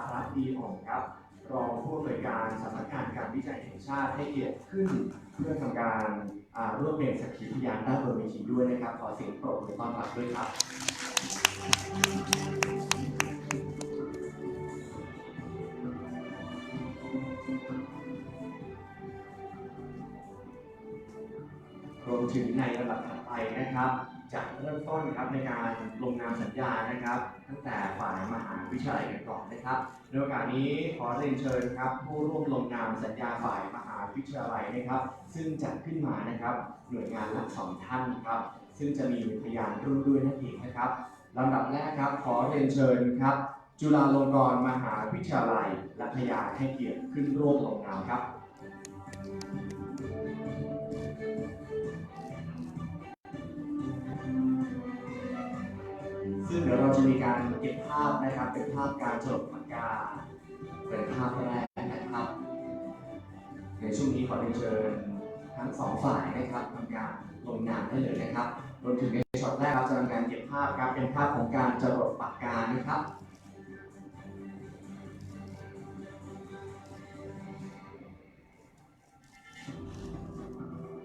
ารัตน์ดีอ่องครับ รองผู้อำนวยการสำนักงานการวิจัยแห่งชาติให้เกียรติขึ้น เพื่อทำการร่วมเป็นสักขีพยานด้านบนเวทีด้วยนะครับ ขอเสียงปรบมือต้อนรับด้วยครับ รวมถึงในระดับถัดไปนะครับจะเริ่มต้นครับในการลงนามสัญญานะครับ ตั้งแต่ฝ่ายมหาวิทยาลัยกันก่อนนะครับในโอกาสนี้ขอเรียนเชิญครับ ผู้ร่วมลงนามสัญญาฝ่ายมหาวิทยาลัยนะครับ ซึ่งจัดขึ้นมานะครับหน่วยงานละสองท่านครับ ซึ่งจะมีพยานร่วมด้วยนั่นเองนะครับลำดับแรกครับขอเรียนเชิญครับ จุฬาลงกรณ์มหาวิทยาลัยและพยานให้เกียรติขึ้นร่วมลงนามครับ ซึ่งเดี๋ยวเราจะมีการเก็บภาพนะครับ เป็นภาพการจดปากกาเป็นภาพแรกนะครับ ในช่วงนี้ขอเรียนเชิญทั้งสองฝ่ายนะครับทำการลงนามได้เลยนะครับรวมถึงในช็อตแรกเราจะทำการเก็บภาพครับเป็นภาพของการจรดปากกานะครับ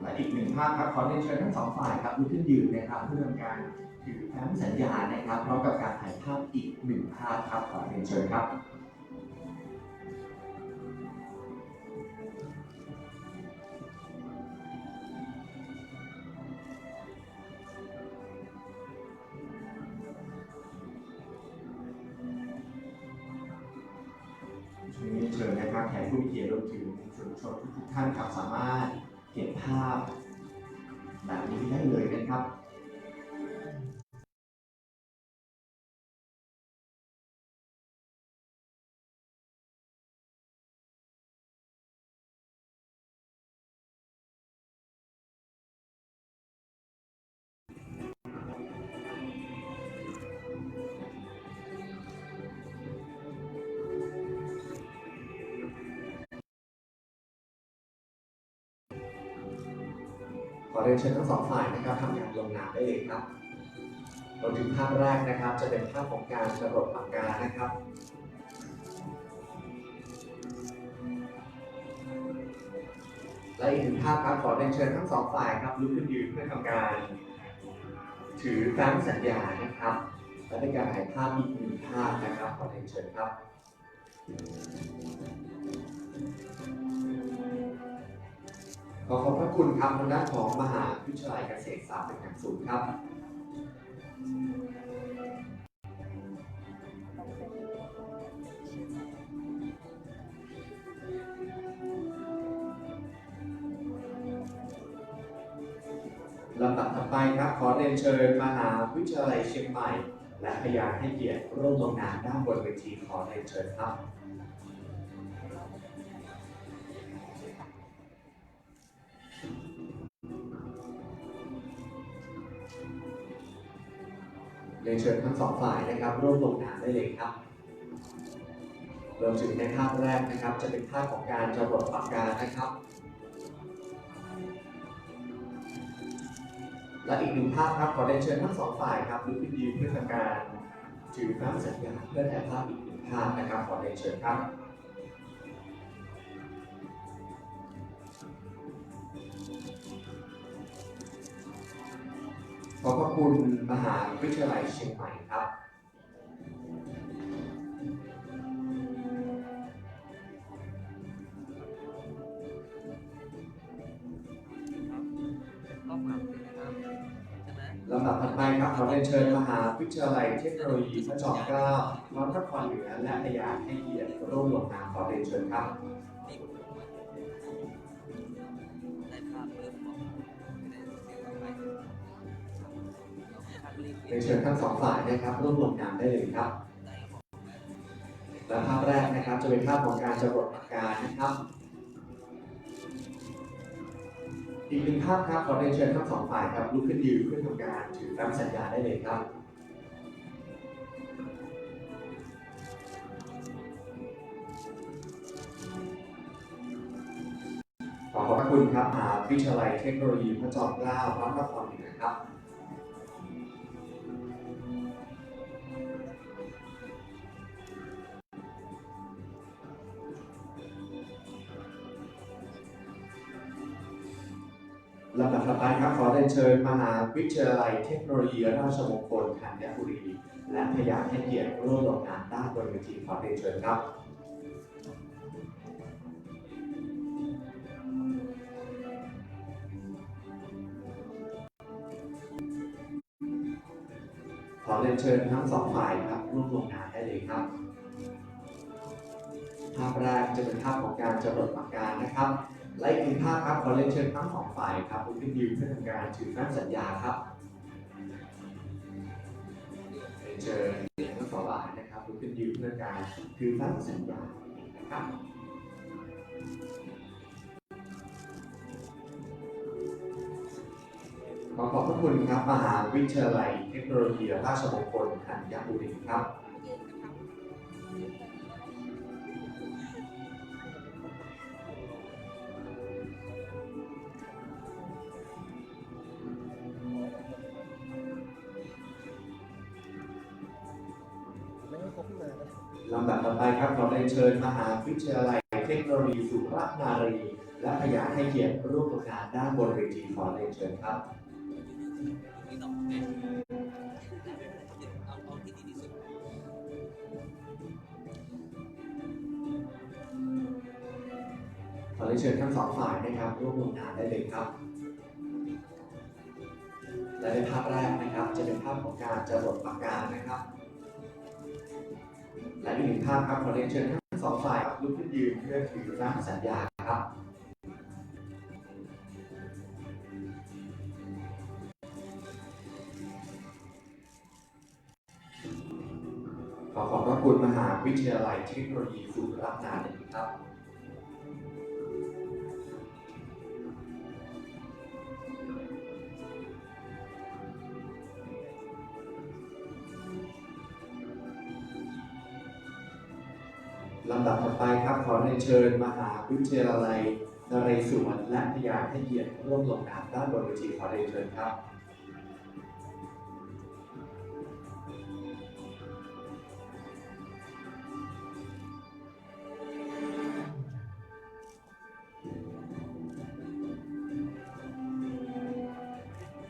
และอีกหนึ่งภาพครับขอเรียนเชิญทั้งสองฝ่ายครับลุกขึ้นยืนนะครับเพื่อทำการ ถือแฟ้มสัญญานะครับพร้อมกับการถ่ายภาพอีกหนึ่งภาพครับขอเรียนเชิญครับช่วยเชิญนะครับแขกผู้มีเกียรติรวมถึงสื่อมชนทุกท่านครับสามารถเก็บภาพแบบนี้ได้เลยนะครับ ขอเรียนเชิญทั้งสองฝ่ายนะครับทำงานลงนามได้เลยครับเราถึงภาพแรกนะครับจะเป็นภาพของการกระโดดปากกานะครับและอีกหนึ่งภาพครับขอเรียนเชิญทั้งสองฝ่ายครับลุกขึ้นยืนเพื่อทำการ ถือแฟ้มสัญญานะครับ และเป็นการถ่ายภาพอีกหนึ่งภาพนะครับขอเรียนเชิญครับ ขอขอบพระคุณครับทางด้านของมหาวิทยาลัยเกษตรศาสตร์เป็นอย่างสูงครับลำดับถัดไปครับ ขอเรียนเชิญมหาวิทยาลัยเชียงใหม่ และพยานให้เกียรติร่วมลงนามด้านบนเวทีขอเรียนเชิญครับ รียนเชิญทั้งสองฝ่ายนะครับร่วมลงนามได้เลยครับรวมถึงในภาพแรกนะครับ จะเป็นภาพของการจรดปากกานะครับ และอีกหนึ่งภาพครับขอเรียนเชิญทั้งสองฝ่ายครับลุกขึ้นยืนเพื่อทำการถือภาพสัญญาเพื่อถ่ายภาพอีกหนึ่งภาพนะครับขอเรียนเชิญครับ คุณมหาวิทยาลัยเชียงใหม่ครับลำดับถัดไปครับขอเรียนเชิญมหาวิทยาลัยเทคโนโลยีพระจอมเกล้าพร้อมนครเหนือและพยาให้เกียรติร่วมลงนามขอเรียนเชิญครับ เรียนเชิญทั้งสองฝ่ายนะครับร่วมลงนามได้เลยครับ และภาพแรกนะครับจะเป็นภาพของการจรดปากกานะครับ อีกหนึ่งภาพครับขอเรียนเชิญทั้งสองฝ่ายครับลุกขึ้นยืนเพื่อทำการถือแฟ้มสัญญาได้เลยครับขอขอบพระคุณครับมหาวิทยาลัยเทคโนโลยีพระจอมเกล้าพระนครเหนือครับ ลำดับต่อไปครับขอเรียนเชิญมหาวิทยาลัยเทคโนโลยีราชมงคลธัญบุรี และพยานให้เกียรติร่วมลงนามด้านบนเวทีขอเรียนเชิญครับขอเรียนเชิญทั้งสองฝ่ายครับร่วมลงนามได้เลยครับภาพแรกจะเป็นภาพของการจรดปากกานะครับ และอีกหนึ่งภาพครับขอเรียนเชิญทั้งสองฝ่ายครับลุกขึ้นยืนเพื่อทำการถือแฟ้มสัญญาครับเรียนเชิญทั้งสองฝ่ายนะครับลุกขึ้นยืนเพื่อการถือแฟ้มสัญญาครับขอขอบพระคุณครับมหาวิทยาลัยเทคโนโลยีราชมงคลธัญบุรีครับ ไม่ให้เขาขึ้นมาก็ได้ลำดับต่อไปครับขอเรียนเชิญมหาวิทยาลัยเทคโนโลยีสุรนารี และพยาให้เกียรติร่วมลงามด้านบนเวทีขอเรียนเชิญครับมีสองแม่เอาเอาที่ดีที่สุดขอเรียนเชิญทั้งสองฝ่ายนะครับร่วมลงนามได้เลยครับ และในภาพแรกนะครับจะเป็นภาพของการจรดปากกานะครับ และอีกหนึ่งภาพครับขอเรียนเชิญทั้งสองฝ่ายครับลุกขึ้นยืนเพื่อถือร่างสัญญาครับขอขอบพระคุณมหาวิทยาลัยเทคโนโลยีสุรนารีครับ ลำดับต่อไปครับขอเรียนเชิญมหาวิทยาลัยนเรศวรและพยาให้เกียรติร่วมลงนามด้านบนเวทีขอเรียนเชิญครับ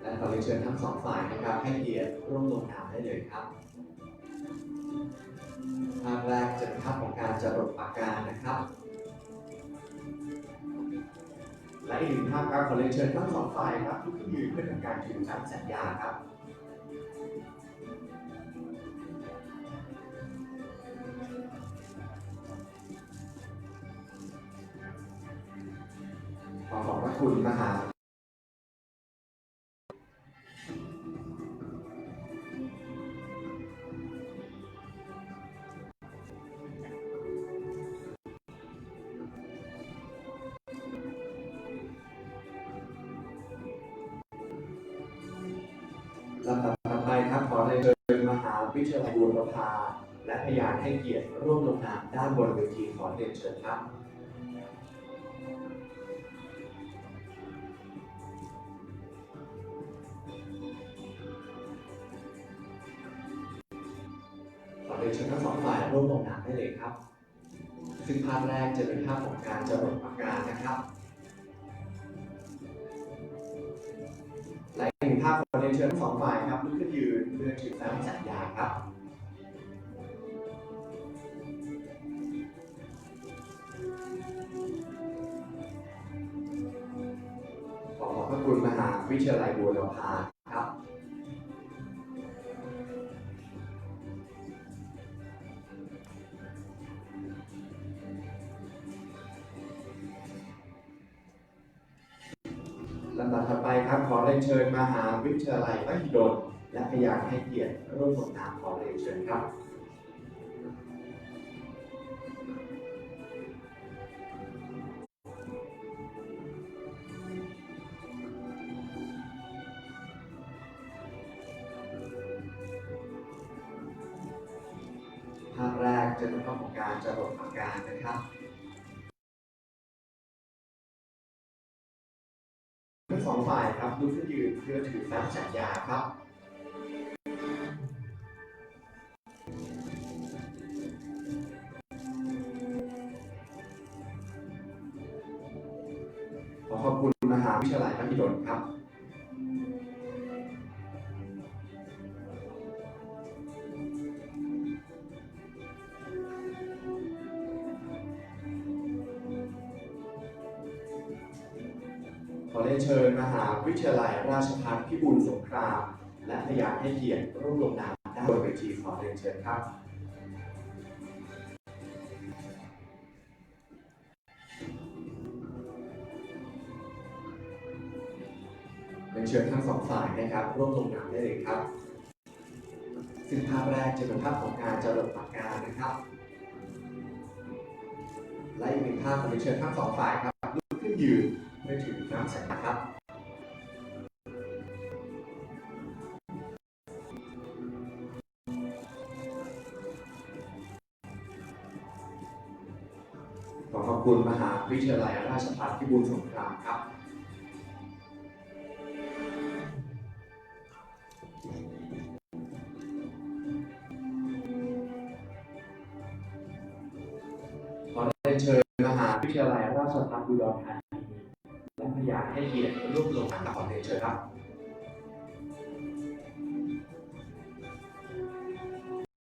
และขอเรียนเชิญทั้งสองฝ่ายนะครับให้เกียรติร่วมลงนามได้เลยครับภาพแรก จะเป็นภาการดปากกานะครับ และอีกหนึ่งภาพครับขอเรียนเชิญทั้งสองฝ่ายครับลุกขึ้นยืนเพื่อทำการถือสัญสัญญาครับขอขอบพระคุณมหา ลำดับต่อไปครับขอเรียนเชิญมหาวิทยาลัยบูรพาและพยานให้เกียรติร่วมลงนามด้านบนเวทีขอเรียนเชิญครับขอเรียนเชิญทั้งสองฝ่ายร่วมลงนามได้เลยครับ ซึ่งภาพแรกจะเป็นภาพของการจรดปากกานะครับ นเชิญทั้งสองฝ่ายครับลุกขึ้นยืนเพื่อถือแฟ้มสัญญาครับขอขอบพระคุณมหาวิทยาลัยบูรพา ลำดับต่อไปครับขอเรียนเชิญมหาวิทยาลัยมหิดลและพยานให้เกียรติร่วมลงนาขอเรียนเชิญครับภาพแรกจะเป็นภาพของการจรดปากกานะครับ ครับลุกขึ้นยืนเพื่อถือแฟ้มสัญญาครับขอขอบคุณมหาวิทยาลัยมหิดลครับ ราชภัฏพิบูลสงคราม และพยานให้เกียรติร่วมลงนามด้านบนเวทีขอเรียนเชิญครับเรียนเชิญทั้งสองฝ่ายนะครับร่วมลงนามได้เลยครับ ซึ่งภาพแรกจะเป็นภาพของการจรดปากกานะครับและอีกหนึ่งภาพขอเรียนเชิญทั้งสองฝ่ายครับลุกขึ้นยืนเพื่อถือน้ำสัญญาครับ ทยาลัยราชภัฏพิบูลสงครามครับขอเรียนเชิญมหาวิทยาลัยราชภัฏอุดรธานีและพยานให้เกียรติร่วมลงนามขอเรียนเชิญครับ